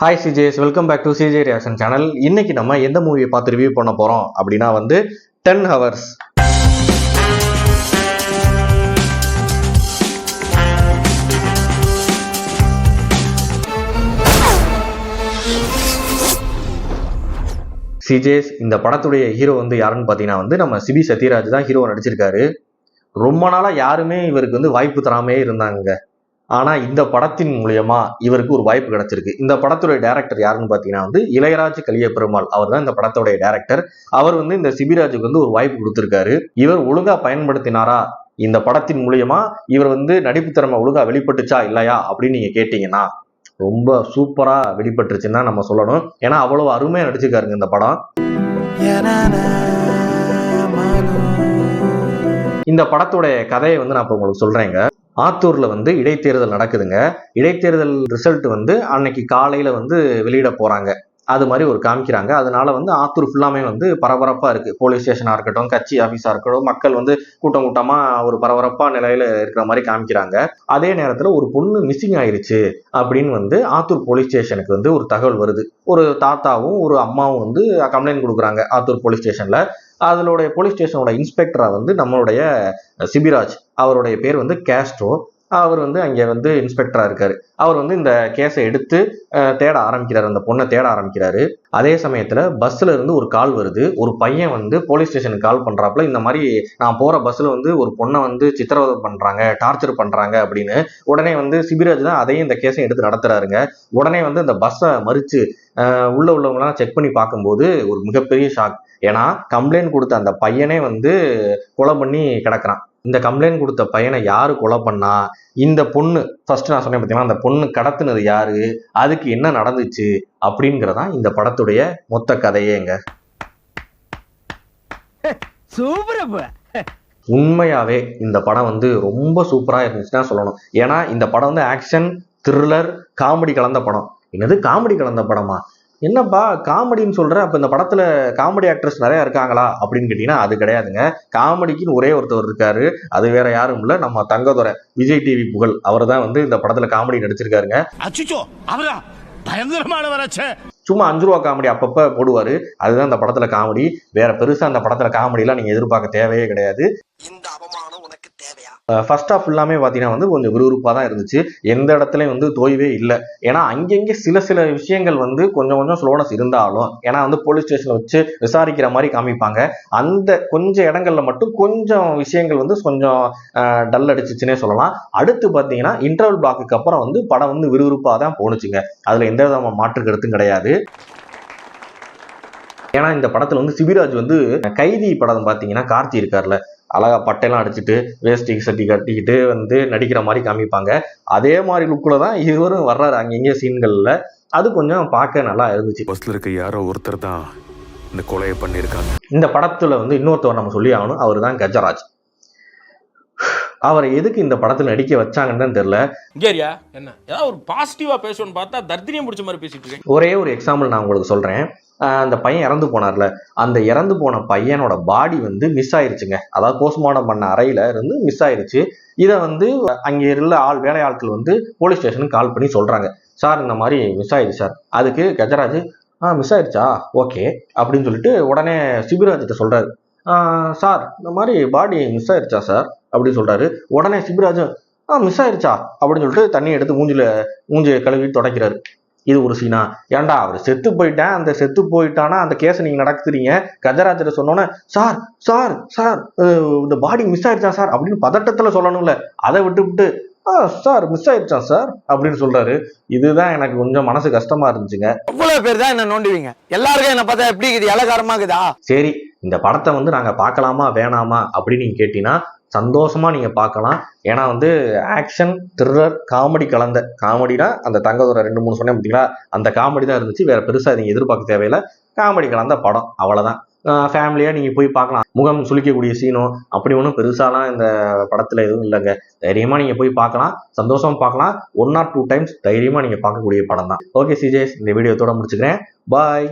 Hi CJ's welcome back to CJ reaction channel இன்னைக்கு நம்ம எந்த மூவியை பார்த்து ரிவ்யூ பண்ண போறோம் அப்படின்னா வந்து டென் ஹவர்ஸ் சிஜேஸ் இந்த படத்துடைய ஹீரோ வந்து யாருன்னு பார்த்தீங்கன்னா வந்து நம்ம சிபி சத்யராஜ் தான் ஹீரோ நடிச்சிருக்காரு. ரொம்ப நாளாக யாருமே இவருக்கு வந்து வாய்ப்பு தராமே இருந்தாங்க. ஆனா இந்த படத்தின் மூலியமா இவருக்கு ஒரு வாய்ப்பு கிடைச்சிருக்கு. இந்த படத்துடைய டைரக்டர் யாருன்னு பாத்தீங்கன்னா வந்து இளையராஜ் கலிய பெருமாள் அவர் தான் இந்த படத்துடைய டைரக்டர் அவர் வந்து இந்த சிபிராஜுக்கு வந்து ஒரு வாய்ப்பு கொடுத்திருக்காரு. இவர் ஒழுங்கா பயன்படுத்தினாரா? இந்த படத்தின் மூலியமா இவர் வந்து நடிப்பு திறமை ஒழுங்கா வெளிப்பட்டுச்சா இல்லையா? அப்படின்னு நீங்க கேட்டீங்கன்னா ரொம்ப சூப்பரா வெளிப்பட்டுருச்சுன்னு நம்ம சொல்லணும். ஏன்னா அவ்வளவு அருமையா நடிச்சிருக்காருங்க இந்த படம். இந்த படத்தோட கதையை வந்து நான் இப்போ உங்களுக்கு சொல்றேங்க. ஆத்தூரில் வந்து இடைத்தேர்தல் நடக்குதுங்க. இடைத்தேர்தல் ரிசல்ட் வந்து அன்னைக்கு காலையில் வந்து வெளியிட போகிறாங்க அது மாதிரி ஒரு காமிக்கிறாங்க. அதனால வந்து ஆத்தூர் ஃபுல்லாமே வந்து பரபரப்பாக இருக்குது போலீஸ் ஸ்டேஷனாக இருக்கட்டும் கட்சி ஆஃபீஸாக இருக்கட்டும் மக்கள் வந்து கூட்டம் கூட்டமாக ஒரு பரபரப்பாக நிலையில் இருக்கிற மாதிரி காமிக்கிறாங்க. அதே நேரத்தில் ஒரு பொண்ணு மிஸ்ஸிங் ஆயிருச்சு அப்படின்னு வந்து ஆத்தூர் போலீஸ் ஸ்டேஷனுக்கு வந்து ஒரு தகவல் வருது. ஒரு தாத்தாவும் ஒரு அம்மாவும் வந்து கம்ப்ளைண்ட் கொடுக்குறாங்க ஆத்தூர் போலீஸ் ஸ்டேஷனில் அதனுடைய போலீஸ் ஸ்டேஷனோட இன்ஸ்பெக்டராக வந்து நம்மளுடைய சிபிராஜ் அவருடைய பேர் வந்து கேஸ்ட்ரோ. அவர் வந்து அங்கே வந்து இன்ஸ்பெக்டராக இருக்காரு. அவர் வந்து இந்த கேஸை எடுத்து தேட ஆரம்பிக்கிறார். அந்த பொண்ணை தேட ஆரம்பிக்கிறாரு. அதே சமயத்தில் பஸ்ஸில் இருந்து ஒரு கால் வருது. ஒரு பையன் வந்து போலீஸ் ஸ்டேஷனுக்கு கால் பண்ணுறாப்புல இந்த மாதிரி நான் போகிற பஸ்ஸில் வந்து ஒரு பொண்ணை வந்து சித்திரவதை பண்ணுறாங்க டார்ச்சர் பண்ணுறாங்க அப்படின்னு உடனே வந்து சிபிராஜ் தான் அதையும் இந்த கேஸையும் எடுத்து நடத்துகிறாருங்க உடனே வந்து அந்த பஸ்ஸை மறிச்சு உள்ள உள்ளவங்களாம் செக் பண்ணி பார்க்கும்போது ஒரு மிகப்பெரிய ஷாக் ஏன்னா கம்ப்ளைண்ட் கொடுத்த அந்த பையனே வந்து கொலை பண்ணி கிடக்குறான். இந்த கம்ப்ளைண்ட் கொடுத்த பையனை யாரு கொலை பண்ணா? இந்த பொண்ணு ஃபர்ஸ்ட் நான் சொன்னேன் பார்த்தீங்கன்னா அந்த பொண்ணு கடத்துனது யாரு? அதுக்கு என்ன நடந்துச்சு? அப்படிங்கறதான் இந்த படத்துடைய மொத்த கதையேங்க. சூப்பர் உண்மையாவே இந்த படம் வந்து ரொம்ப சூப்பரா இருந்துச்சுன்னா சொல்லணும். ஏன்னா இந்த படம் வந்து ஆக்ஷன் த்ரில்லர் காமெடி கலந்த படம். என்னது காமெடி கலந்த படமா? என்னப்பா காமெடின்னு சொல்ற அப்ப இந்த படத்துல காமெடி ஆக்ட்ரஸ் நிறைய இருக்காங்களா? அப்படின்னு கேட்டீங்கன்னா அது கிடையாதுங்க. காமெடிக்குன்னு ஒரே ஒருத்தவர் இருக்காரு. அது வேற யாரும் இல்ல. நம்ம தங்கதுரை விஜய் டிவி புகழ் அவர் தான் வந்து இந்த படத்துல காமெடி நடிச்சிருக்காருங்க. அச்சுச்சோ அவரா? பயங்கரமானவராச்சே சும்மா அஞ்சு ரூபா காமெடி அப்பப்ப போடுவாரு. அதுதான் இந்த படத்துல காமெடி. வேற பெருசா அந்த படத்துல காமெடி எல்லாம் நீங்க எதிர்பார்க்க தேவையே கிடையாது இந்த அவமானம் உனக்கு தேவையா ஃபர்ஸ்ட் ஆஃப் எல்லாமே பார்த்தீங்கன்னா வந்து கொஞ்சம் விறுவிறுப்பாக தான் இருந்துச்சு. எந்த இடத்துலையும் வந்து தோய்வே இல்லை. ஏன்னா அங்கங்கே சில சில விஷயங்கள் வந்து கொஞ்சம் கொஞ்சம் ஸ்லோனஸ் இருந்தாலும் ஏன்னா வந்து போலீஸ் ஸ்டேஷனில் வச்சு விசாரிக்கிற மாதிரி காமிப்பாங்க. அந்த கொஞ்சம் இடங்கள்ல மட்டும் கொஞ்சம் விஷயங்கள் வந்து கொஞ்சம் டல் அடிச்சிச்சுன்னே சொல்லலாம். அடுத்து பார்த்தீங்கன்னா இன்டர்வல் பிளாக்குக்கு அப்புறம் வந்து படம் வந்து விறுவிறுப்பாக தான் போணுச்சுங்க. அதில் எந்த விதமான மாற்று கருத்தும் கிடையாது. ஏன்னா இந்த படத்தில் வந்து சிபிராஜ் வந்து கைதி படம் பார்த்தீங்கன்னா கார்த்தி இருக்கார்ல. அழகா பட்டையெல்லாம் அடிச்சுட்டு வேஷ்டி சட்டி கட்டிக்கிட்டு வந்து நடிக்கிற மாதிரி காமிப்பாங்க. அதே மாதிரி லுக்கில் தான் இவரும் வர்றாரு அங்கங்கே சீன்களில். அது கொஞ்சம் பார்க்க நல்லா இருந்துச்சு. பஸ்ல இருக்க யாரோ ஒருத்தர் தான் இந்த கொலையை பண்ணியிருக்காங்க. இந்த படத்துல வந்து இன்னொருத்தவர் நம்ம சொல்லி ஆகணும். அவர் தான் கஜராஜ். அவரை எதுக்கு இந்த படத்துல நடிக்க வச்சாங்கன்னு தான் தெரியல. கேரியா என்ன? ஏதாவது ஒரு பாசிட்டிவா பேசணும்னு பார்த்தா தர்தினியம் பிடிச்ச மாதிரி பேசிட்டு இருக்கேன். ஒரே ஒரு எக்ஸாம்பிள் நான் உங்களுக்கு சொல்றேன். ஆஹ் அந்த பையன் இறந்து போனார்ல. அந்த இறந்து போன பையனோட பாடி வந்து மிஸ் ஆயிருச்சுங்க. அதாவது போஸ்ட்மார்ட்டம் பண்ண அறையில இருந்து மிஸ் ஆயிருச்சு. இதை வந்து அங்கே உள்ள ஆள் வேலை ஆட்கள் வந்து போலீஸ் ஸ்டேஷனுக்கு கால் பண்ணி சொல்றாங்க. சார் இந்த மாதிரி மிஸ் ஆயிடுச்சு சார். அதுக்கு கஜராஜ் ஆ மிஸ் ஆயிடுச்சா ஓகே. அப்படின்னு சொல்லிட்டு உடனே சிபிராஜ்கிட்ட சொல்றாரு. சார் இந்த மாதிரி பாடி மிஸ் ஆயிடுச்சா சார்? அப்படின்னு சொல்றாரு. உடனே சிபிராஜும் ஆ மிஸ் ஆயிடுச்சா அப்படின்னு சொல்லிட்டு தண்ணி எடுத்து மூஞ்சில மூஞ்சி கழுவி தொடக்கிறாரு. இது ஒரு சீனா. ஏன்டா அவர் செத்து போயிட்டேன் அந்த செத்து போயிட்டானா அந்த கேஸை நீங்க நடத்துறீங்க? கஜராஜரை சொன்னோன்னே சார் சார் சார் இந்த பாடி மிஸ் ஆயிடுச்சா சார்? அப்படின்னு பதட்டத்துல சொல்லணும்ல. அதை விட்டு விட்டு ஆ சார் மிஸ் ஆயிடுச்சா சார்? அப்படின்னு சொல்றாரு. இதுதான் எனக்கு கொஞ்சம் மனசு கஷ்டமா இருந்துச்சுங்க. எவ்வளவு பேர் தான் என்ன நோண்டுவீங்க. எல்லாருக்கும் என்ன பார்த்தா எப்படி இருக்குது? இலகாரமா இருக்குதா? சரி இந்த படத்தை வந்து நாங்க பார்க்கலாமா வேணாமா அப்படின்னு நீங்க கேட்டீங்கன்னா சந்தோஷமாக நீங்கள் பார்க்கலாம். ஏன்னா வந்து ஆக்ஷன் த்ரில்லர் காமெடி கலந்த. காமெடினா அந்த தங்கதுரை ரெண்டு மூணு சொன்னேன் பார்த்தீங்களா? அந்த காமெடி தான் இருந்துச்சு. வேறு பெருசாக நீங்கள் எதிர்பார்க்க தேவையில்ல. காமெடி கலந்த படம். அவ்வளோதான் ஃபேமிலியாக நீங்கள் போய் பார்க்கலாம். முகம் சுளிக்கக்கூடிய சீனும் அப்படி ஒன்றும் பெருசாலாம் இந்த படத்தில் எதுவும் இல்லைங்க. தைரியமாக நீங்கள் போய் பார்க்கலாம். சந்தோஷமாக பார்க்கலாம். ஒன் ஆர் டூ டைம்ஸ் தைரியமாக நீங்கள் பார்க்கக்கூடிய படம் தான் ஓகே சிஜேஸ் இந்த வீடியோத்தோட முடிச்சுக்கிறேன். பாய்